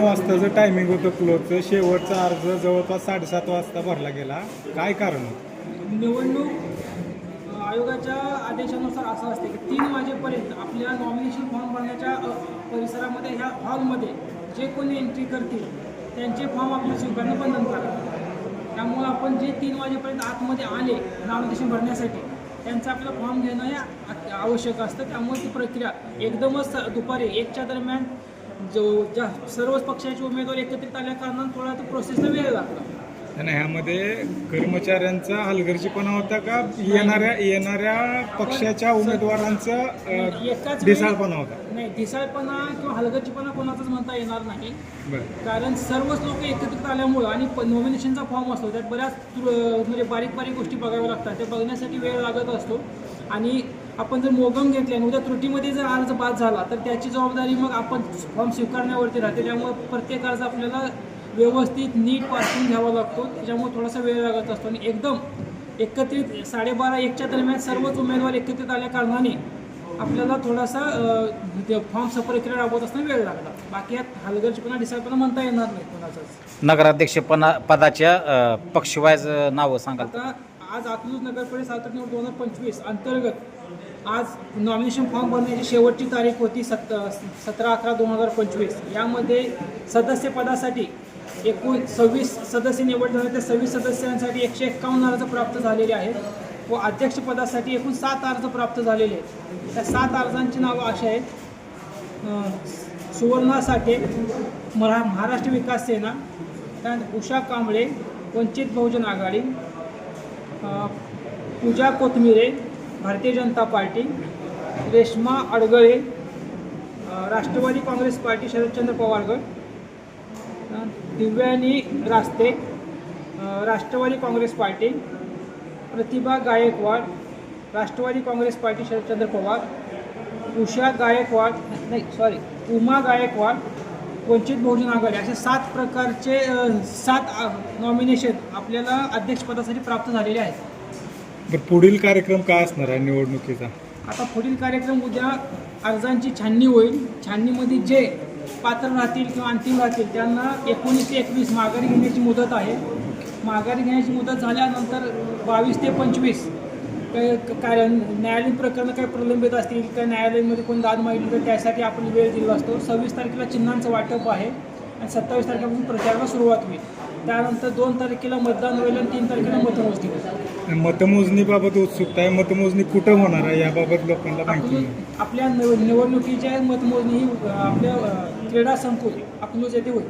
वाजताचं टायमिंग होतं क्लोजचं शेवटचा अर्ज जवळपास साडेसात वाजता भरला गेला. काय कारण निवडणूक आयोगाच्या आदेशानुसार असं असते की तीन वाजेपर्यंत आपल्या नॉमिनेशन फॉर्म भरण्याच्या परिसरामध्ये ह्या हॉलमध्ये जे कोणी एंट्री करतील त्यांचे फॉर्म आपल्याला स्वीकारणं बंधनकारक त्यामुळं आपण जे तीन वाजेपर्यंत आतमध्ये आले नॉमिनेशन भरण्यासाठी त्यांचं आपलं फॉर्म घेणं हे आवश्यक असतं. त्यामुळे ती प्रक्रिया एकदमच दुपारी एकच्या दरम्यान जो ज्या सर्वच पक्षाचे उमेदवार एकत्रित आल्या कारणानं थोडा तो प्रोसेसला वेळ लागला. आणि ह्यामध्ये कर्मचाऱ्यांचा हलगर्जीपणा होता का? येणाऱ्या येणाऱ्या पक्षाच्या उमेदवारांचा एकाच वेळी- दिसाळपणा होता. नाही ढिसाळपणा किंवा हलगर्जीपणा कोणाचाच म्हणता येणार नाही. बरं. कारण सर्वच लोक एकत्रित आल्यामुळं आणि नॉमिनेशनचा फॉर्म असतो त्यात बऱ्याच तु- म्हणजे बारीक बारीक गोष्टी बघाव्या लागतात. ते बघण्यासाठी वेळ लागत असतो. आणि आपण जर मोगम घेतले आणि उद्या त्रुटीमध्ये जर अर्ज बाद झाला तर त्याची जबाबदारी मग आपण फॉर्म स्वीकारण्यावरती राहते. त्यामुळे प्रत्येक अर्ज आपल्याला व्यवस्थित नीट वाचून घ्यावा लागतो. त्याच्यामुळे थोडासा वेळ लागत असतो. आणि एकदम एकत्रित साडेबारा एकच्या दरम्यान सर्वच उमेदवार एकत्रित आल्या कारणाने आपल्याला थोडासा फॉर्म प्रक्रिया राबवत असताना वेळ लागला. बाकी यात हलगर्जीपणा डिसायपणा म्हणता येणार नाही कोणाचाच. नगराध्यक्षपणा पदाच्या अ, पक्षवाईज नावं सांगाल. आता आज अकलूज नगर परिषद सातत्य निवड दोन हजार पंचवीस अंतर्गत आज नॉमिनेशन फॉर्म भरण्याची शेवटची तारीख होती सत सतरा अकरा दोन हजार पंचवीस. यामध्ये सदस्यपदासाठी एकूण सव्वीस सदस्य निवड झाले त्या सव्वीस सदस्यांसाठी एकशे एक्कावन्न अर्ज प्राप्त झालेले आहेत व अध्यक्षपदासाठी एकूण सात अर्ज प्राप्त झालेले आहेत. त्या सात अर्जांची नावं अशी आहेत. सुवर्णा साठे महा महाराष्ट्र विकास सेना त्यानंतर Usha Kamble Vanchit Bahujan Aghadi Pooja Kothmire Bharatiya Janata party Reshma Adgale Rashtravadi Congress party Sharadchandra पवारगड Divyani Raste Rashtravadi Congress party Pratibha Gaikwad Rashtravadi Congress party Sharadchandra Pawar Usha Gaikwad नाही सॉरी उमा गायकवाड वंचित बहुजन आघाडी असे सात प्रकारचे सात नॉमिनेशन आपल्याला अध्यक्षपदासाठी प्राप्त झालेले आहेत. बरं पुढील कार्यक्रम काय असणार आहे निवडणुकीचा? आता पुढील कार्यक्रम उद्या अर्जांची छाननी होईल. छाननीमध्ये जे पात्र राहतील किंवा अंतिम राहतील त्यांना एकोणीस ते एकवीस माघारी घेण्याची मुदत आहे. माघारी घेण्याची मुदत झाल्यानंतर बावीस ते पंचवीस काही काय न्यायालयीन प्रकरणं काही प्रलंबित असतील किंवा न्यायालयामध्ये कोणी दाद मागितली तर त्यासाठी आपण वेळ दिला असतो. सव्वीस तारखेला चिन्हांचं वाटप आहे आणि सत्तावीस तारखेपासून प्रचाराला सुरुवात होईल. त्यानंतर दोन तारखेला मतदान होईल आणि तीन तारखेला मतमोजणी होईल. मतमोजणीबाबत उत्सुकता आहे. मतमोजणी कुठं होणार आहे याबाबत लोकांना माहिती नाही. आपल्या निव- निवडणुकीच्या मतमोजणी ही आपल्या क्रीडा संकुल अकलूज येथे होईल.